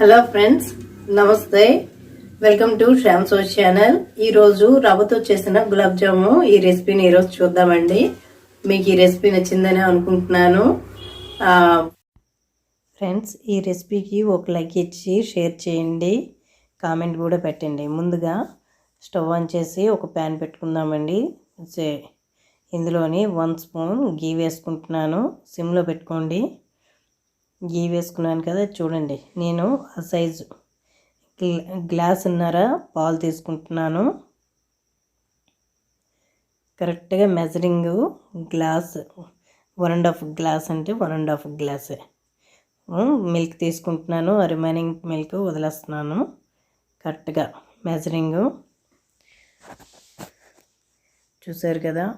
Hello friends నమస్తే. Welcome to శ్యామ్సో channel. ఈరోజు రవ్వతో చేసిన గులాబ్ జాము ఈ రెసిపీని ఈరోజు చూద్దామండి. మీకు ఈ రెసిపీ నచ్చిందని అనుకుంటున్నాను. ఫ్రెండ్స్ ఈ రెసిపీకి ఒక లైక్ ఇచ్చి షేర్ చేయండి. కామెంట్ కూడా పెట్టండి. ముందుగా స్టవ్ ఆన్ చేసి ఒక ప్యాన్ పెట్టుకుందామండి. ఇందులోని వన్ స్పూన్ గీ వేసుకుంటున్నాను. సిమ్లో పెట్టుకోండి. గీ వేసుకున్నాను కదా చూడండి. నేను ఆ సైజు గ్లా- గ్లాస్ ఉన్నారా పాలు తీసుకుంటున్నాను. కరెక్ట్గా measuring glass one and half glass అంటే వన్ అండ్ హాఫ్ గ్లాసే. మిల్క్ తీసుకుంటున్నాను రిమైనింగ్ మిల్క్ వదిలేస్తున్నాను. కరెక్ట్గా మెజరింగ్. చూసారు కదా?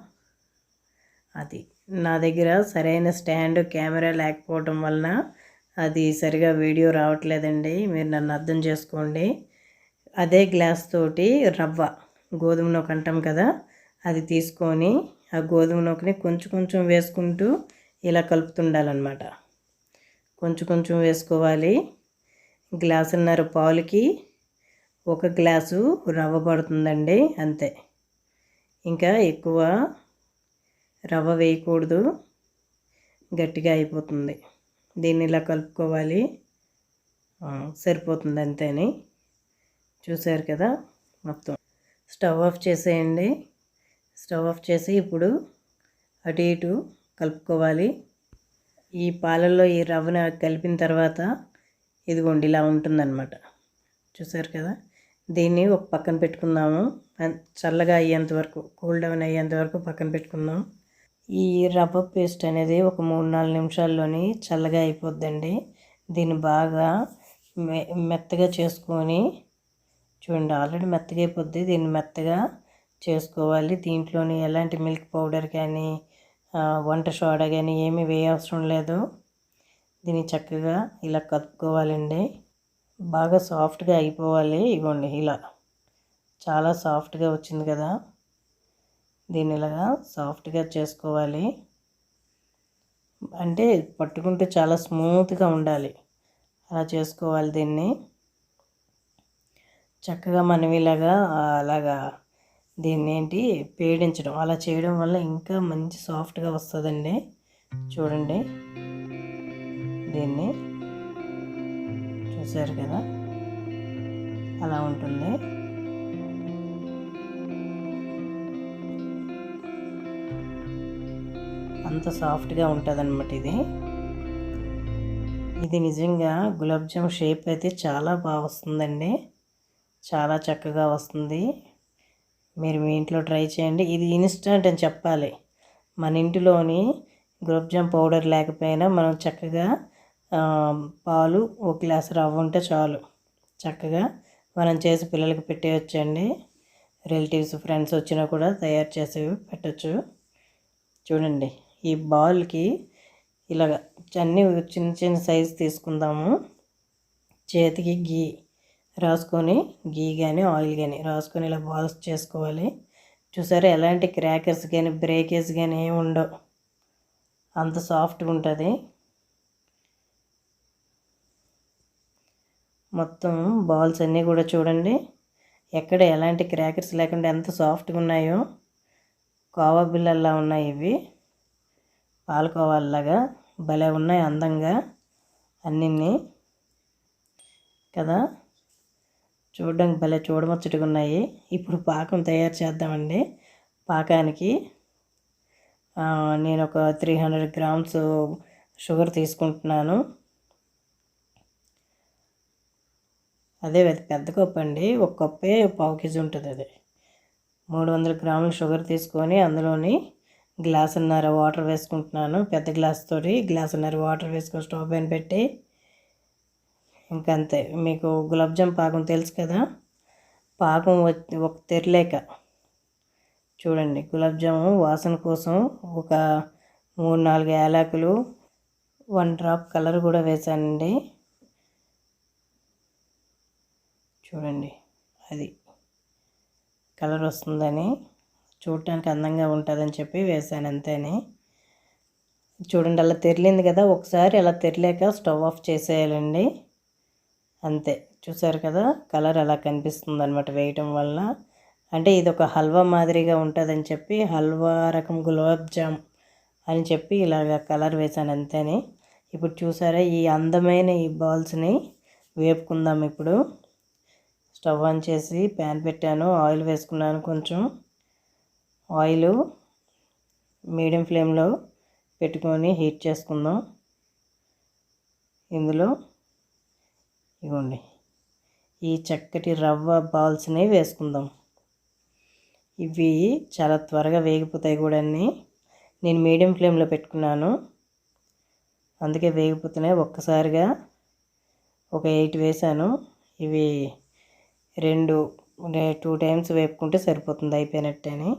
అది నా దగ్గర సరైన స్టాండ్ కెమెరా లేకపోవడం వలన అది సరిగా వీడియో రావట్లేదండి. మీరు నన్ను అర్థం చేసుకోండి. అదే గ్లాస్ తోటి రవ్వ గోధుమ నూక అంటాం కదా అది తీసుకొని ఆ గోధుమ నూకని కొంచెం కొంచెం వేసుకుంటూ ఇలా కలుపుతుండాలన్నమాట. కొంచెం కొంచెం వేసుకోవాలి. గ్లాసున్నర పాలుకి ఒక గ్లాసు రవ్వ పడుతుందండి అంతే. ఇంకా ఎక్కువ రవ్వ వేయకూడదు. గట్టిగా అయిపోతుంది. దీన్ని ఇలా కలుపుకోవాలి. సరిపోతుంది అంతేని చూసారు కదా మొత్తం. స్టవ్ ఆఫ్ చేసేయండి. స్టవ్ ఆఫ్ చేసి ఇప్పుడు అటు ఇటు కలుపుకోవాలి. ఈ పాలల్లో ఈ రవ్వను కలిపిన తర్వాత ఇదిగోండి ఇలా ఉంటుందన్నమాట. చూసారు కదా? దీన్ని ఒక పక్కన పెట్టుకుందాము. చల్లగా అయ్యేంత వరకు కూల్ డౌన్ అయ్యేంత వరకు పక్కన పెట్టుకుందాం. ఈ రవ్వ పేస్ట్ అనేది ఒక మూడు నాలుగు నిమిషాల్లోని చల్లగా అయిపోద్దండి. దీన్ని బాగా మె మెత్తగా చేసుకొని చూడండి ఆల్రెడీ మెత్తగా అయిపోద్ది. దీన్ని మెత్తగా చేసుకోవాలి. దీంట్లోని ఎలాంటి మిల్క్ పౌడర్ కానీ వంట సోడా కానీ ఏమీ వేయవసరం లేదు. దీన్ని చక్కగా ఇలా కలుపుకోవాలండి బాగా సాఫ్ట్గా అయిపోవాలి. ఇవ్వండి ఇలా. చాలా సాఫ్ట్గా వచ్చింది కదా. దీన్ని ఇలాగా సాఫ్ట్గా చేసుకోవాలి. అంటే పట్టుకుంటే చాలా స్మూత్గా ఉండాలి. అలా చేసుకోవాలి దీన్ని. చక్కగా మనం ఇలాగా అలాగా దీన్ని ఏంటి పేడించడం. అలా చేయడం వల్ల ఇంకా మంచి సాఫ్ట్గా వస్తుందండి. చూడండి. దీన్ని చూసారు కదా? అలా ఉంటుంది. అంత సాఫ్ట్గా ఉంటుంది అనమాట ఇది. ఇది నిజంగా గులాబ్ జామ్ షేప్ అయితే చాలా బాగా వస్తుందండి. చాలా చక్కగా వస్తుంది. మీరు మీ ఇంట్లో ట్రై చేయండి. ఇది ఇన్స్టంట్ అని చెప్పాలి. మన ఇంటిలోని గులాబ్ జామ్ పౌడర్ లేకపోయినా మనం చక్కగా పాలు ఒక గ్లాస్ రవ్వ ఉంటే చాలు. చక్కగా మనం చేసి పిల్లలకి పెట్టేయచ్చండి. రిలేటివ్స్ ఫ్రెండ్స్ వచ్చినా కూడా తయారు చేసి పెట్టచ్చు. చూడండి. ఈ బాల్కి ఇలాగ అన్నీ చిన్న చిన్న సైజు తీసుకుందాము. చేతికి గీ రాసుకొని గీ కానీ ఆయిల్ కానీ రాసుకొని ఇలా బాల్స్ చేసుకోవాలి. చూసారా ఎలాంటి క్రాకర్స్ కానీ బ్రేకేజ్ కానీ ఏమి ఉండవు. అంత సాఫ్ట్గా ఉంటుంది. మొత్తం బాల్స్ అన్నీ కూడా చూడండి. ఎక్కడ ఎలాంటి క్రాకర్స్ లేకుండా ఎంత సాఫ్ట్గా ఉన్నాయో కోవా బిల్లల్లా ఉన్నాయి ఇవి. పాలకోవాల్లాగా భలే ఉన్నాయి అందంగా అన్నీ కదా? చూడడానికి భలే చూడముచ్చటగా ఉన్నాయి. ఇప్పుడు పాకం తయారు చేద్దామండి. పాకానికి నేను ఒక త్రీ హండ్రెడ్ గ్రామ్స్ షుగర్ తీసుకుంటున్నాను. అదే అది పెద్ద కప్పు అండి. ఒక కప్పే పావు కేజీ ఉంటుంది అది. మూడు వందల గ్రాముల షుగర్ తీసుకొని అందులోని గ్లాసున్నర వాటర్ వేసుకుంటున్నాను పెద్ద గ్లాస్ తోటి గ్లాసున్నర వాటర్ వేసుకొని స్టవ్ పైన పెట్టి ఇంకంతే. మీకు గులాబ్జామ్ పాకం తెలుసు కదా పాకం వచ్చి ఒక తెరలేక. చూడండి గులాబ్జాము వాసన కోసం ఒక మూడు నాలుగు యాలకులు వన్ డ్రాప్ కలర్ కూడా వేసానండి చూడండి అది కలర్ వస్తుందని. చూడటానికి అందంగా ఉంటుందని చెప్పి వేసాను అంతేని. చూడండి అలా తెరిలింది కదా ఒకసారి అలా తెరలేక స్టవ్ ఆఫ్ చేసేయాలండి. అంతే చూసారు కదా కలర్ అలా కనిపిస్తుంది అనమాట వేయటం వల్ల అంటే ఇది ఒక హల్వా మాదిరిగా ఉంటుందని చెప్పి హల్వా రకం గులాబ్ జామ్ అని చెప్పి ఇలాగ కలర్ వేసాను అంతేని. ఇప్పుడు చూసారా ఈ అందమైన ఈ బాల్స్ని వేపుకుందాం ఇప్పుడు. స్టవ్ ఆన్ చేసి ప్యాన్ పెట్టాను ఆయిల్ వేసుకున్నాను కొంచెం. ఆయిల్ మీడియం ఫ్లేమ్లో పెట్టుకొని హీట్ చేసుకుందాం. ఇందులో ఇవ్వండి. ఈ చక్కటి రవ్వ బాల్స్ని వేసుకుందాం. ఇవి చాలా త్వరగా వేగిపోతాయి కూడా అన్నీ. నేను మీడియం ఫ్లేమ్లో పెట్టుకున్నాను. అందుకే వేగిపోతున్నాయి. ఒక్కసారిగా ఒక ఎయిట్ వేసాను ఇవి రెండు టూ టైమ్స్ వేపుకుంటే సరిపోతుంది అయిపోయినట్టని.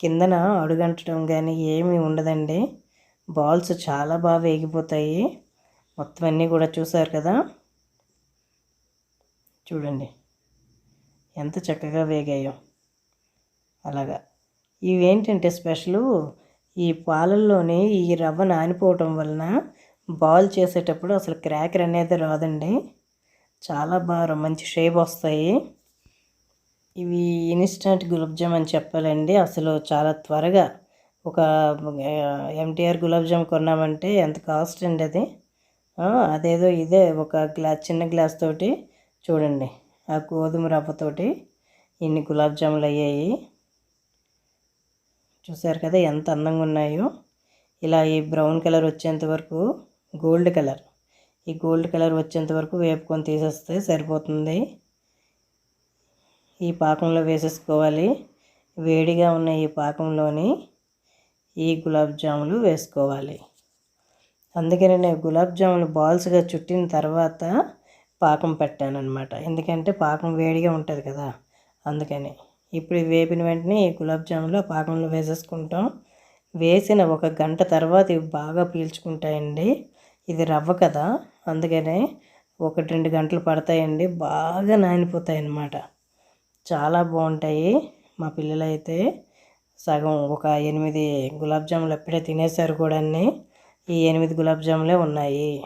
కిందన అడుగంటడం కానీ ఏమీ ఉండదండి. బాల్స్ చాలా బాగా వేగిపోతాయి. మొత్తం అన్నీ కూడా చూసారు కదా? చూడండి. ఎంత చక్కగా వేగాయో. అలాగా. ఇవేంటంటే స్పెషలు? ఈ పాలల్లోనే ఈ రవ్వ నానిపోవటం వలన బాల్ చేసేటప్పుడు అసలు క్రాకర్ అనేది రాదండి. చాలా బాగా మంచి షేప్ వస్తాయి. ఇవి ఇన్స్టంట్ గులాబ్ జామ్ అని చెప్పాలండి. అసలు చాలా త్వరగా ఒక ఎంటీఆర్ గులాబ్ జామ్ కొన్నామంటే ఎంత కాస్ట్ అండి అది? అదేదో ఇదే ఒక గ్లాస్ చిన్న గ్లాస్ తోటి చూడండి. ఆ గోధుమ రవ్వతోటి ఇన్ని గులాబ్ జాములు అయ్యాయి. చూసారు కదా ఎంత అందంగా ఉన్నాయో. ఇలా ఈ బ్రౌన్ కలర్ వచ్చేంత వరకు గోల్డ్ కలర్. ఈ గోల్డ్ కలర్ వచ్చేంత వరకు వేపుకొని తీసేస్తే సరిపోతుంది. ఈ పాకంలో వేసేసుకోవాలి. వేడిగా ఉన్న ఈ పాకంలోని ఈ గులాబ్ జాములు వేసుకోవాలి. అందుకని నేను గులాబ్ జాములు బాల్స్గా చుట్టిన తర్వాత పాకం పెట్టాను ఎందుకంటే పాకం వేడిగా ఉంటుంది కదా. అందుకని ఇప్పుడు వేపిన వెంటనే ఈ గులాబ్ జాములు పాకంలో వేసేసుకుంటాం. వేసిన ఒక గంట తర్వాత ఇవి బాగా పీల్చుకుంటాయండి. ఇది రవ్వ కదా. అందుకనే ఒకటి రెండు గంటలు పడతాయండి. బాగా నానిపోతాయి అన్నమాట చాలా బాగుంటాయి. మా పిల్లలైతే సగం ఒక ఎనిమిది గులాబ్ జాములు ఎప్పుడే తినేసారు కూడా ఈ ఎనిమిది గులాబ్ జాములే ఉన్నాయి.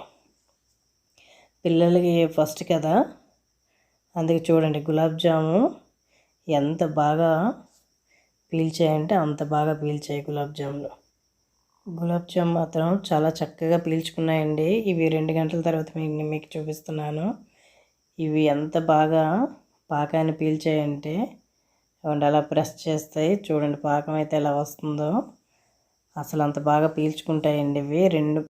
పిల్లలకి ఫస్ట్ కదా? అందుకే చూడండి గులాబ్ జాము ఎంత బాగా పీల్చాయంటే అంత బాగా పీల్చాయి గులాబ్ జాములు. గులాబ్ జామ్ మాత్రం చాలా చక్కగా పీల్చుకున్నాయండి. ఇవి రెండు గంటల తర్వాత మీకు మీకు చూపిస్తున్నాను. ఇవి ఎంత బాగా పాకాన్ని పీల్చాయంటే అలా ప్రెస్ చేస్తాయి చూడండి పాకం అయితే ఎలా వస్తుందో. అసలు అంత బాగా పీల్చుకుంటాయండి ఇవి. రెండు